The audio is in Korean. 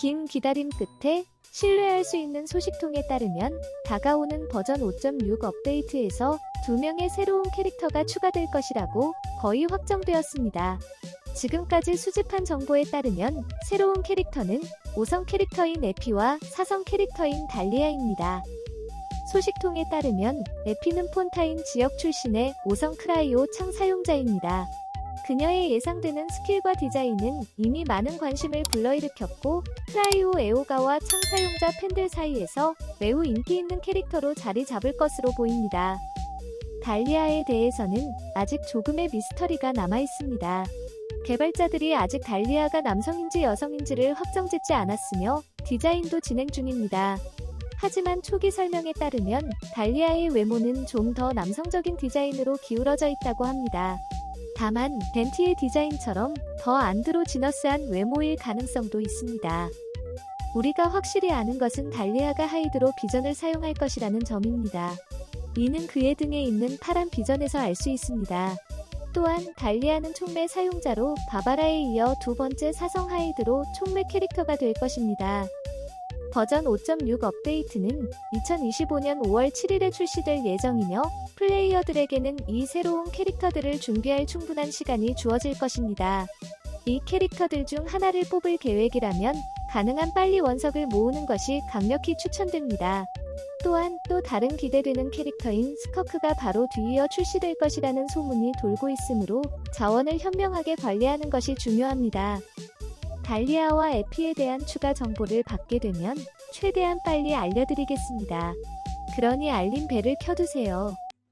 긴 기다림 끝에 신뢰할 수 있는 소식통에 따르면 다가오는 버전 5.6 업데이트에서 두 명의 새로운 캐릭터가 추가될 것이라고 거의 확정되었습니다. 지금까지 수집한 정보에 따르면 새로운 캐릭터는 5성 캐릭터인 에피와 4성 캐릭터인 달리아입니다. 소식통에 따르면 에피는 폰타인 지역 출신의 5성 크라이오 창 사용자입니다. 그녀의 예상되는 스킬과 디자인은 이미 많은 관심을 불러일으켰고 크라이오 에오가와 창 사용자 팬들 사이에서 매우 인기 있는 캐릭터로 자리 잡을 것으로 보입니다. 달리아에 대해서는 아직 조금의 미스터리가 남아 있습니다. 개발자들이 아직 달리아가 남성인지 여성인지를 확정짓지 않았으며 디자인도 진행 중입니다. 하지만 초기 설명에 따르면 달리아의 외모는 좀 더 남성적인 디자인으로 기울어져 있다고 합니다. 다만 벤티의 디자인처럼 더 안드로지너스한 외모일 가능성도 있습니다. 우리가 확실히 아는 것은 달리아가 하이드로 비전을 사용할 것이라는 점입니다. 이는 그의 등에 있는 파란 비전에서 알 수 있습니다. 또한 달리아는 총매 사용자로 바바라에 이어 두 번째 사성 하이드로 총매 캐릭터가 될 것입니다. 버전 5.6 업데이트는 2025년 5월 7일에 출시될 예정이며 플레이어들에게는 이 새로운 캐릭터들을 준비할 충분한 시간이 주어질 것입니다. 이 캐릭터들 중 하나를 뽑을 계획이라면 가능한 빨리 원석을 모으는 것이 강력히 추천됩니다. 또한 또 다른 기대되는 캐릭터인 스커크가 바로 뒤이어 출시될 것이라는 소문이 돌고 있으므로 자원을 현명하게 관리하는 것이 중요합니다. 달리아와 에피에 대한 추가 정보를 받게 되면 최대한 빨리 알려드리겠습니다. 그러니 알림 벨을 켜두세요.